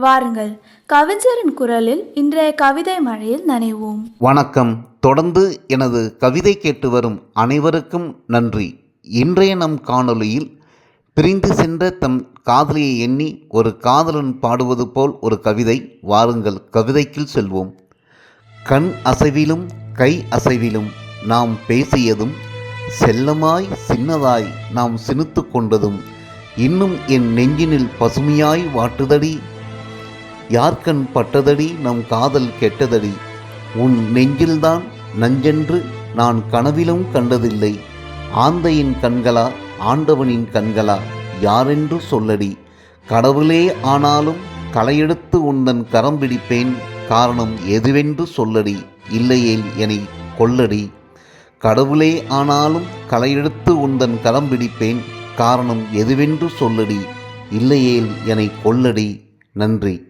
வாருங்கள். கவிஞரின் குரலில் இன்றைய கவிதை மழையில் நனைவோம். வணக்கம். தொடர்ந்து எனது கவிதை கேட்டு வரும் அனைவருக்கும் நன்றி. இன்றைய நம் காணொளியில் பிரிந்து சென்ற தம் காதலியை எண்ணி ஒரு காதலன் பாடுவது போல் ஒரு கவிதை வாருங்கள் கவிதைக்குள் செல்வோம். கண் அசைவிலும் கை அசைவிலும் நாம் பேசியதும் செல்லமாய் சின்னதாய் நாம் சினுத்து கொண்டதும் இன்னும் என் நெஞ்சினில் பசுமையாய் வாட்டுதடி யார்கண் பட்டதடி நம் காதல் கெட்டதடி. உன் நெஞ்சில்தான் நஞ்சென்று நான் கனவிலும் கண்டதில்லை. ஆந்தையின் கண்களா ஆண்டவனின் கண்களா யாரென்று சொல்லடி. கடவுளே ஆனாலும் களையெடுத்து உந்தன் கரம் பிடிப்பேன் காரணம் எதுவென்று சொல்லடி. இல்லையேல் என்னை கொல்லடி. கடவுளே ஆனாலும் களையெடுத்து உந்தன் கரம் பிடிப்பேன் காரணம் எதுவென்று சொல்லடி. இல்லையேல் என்னை கொல்லடி. நன்றி.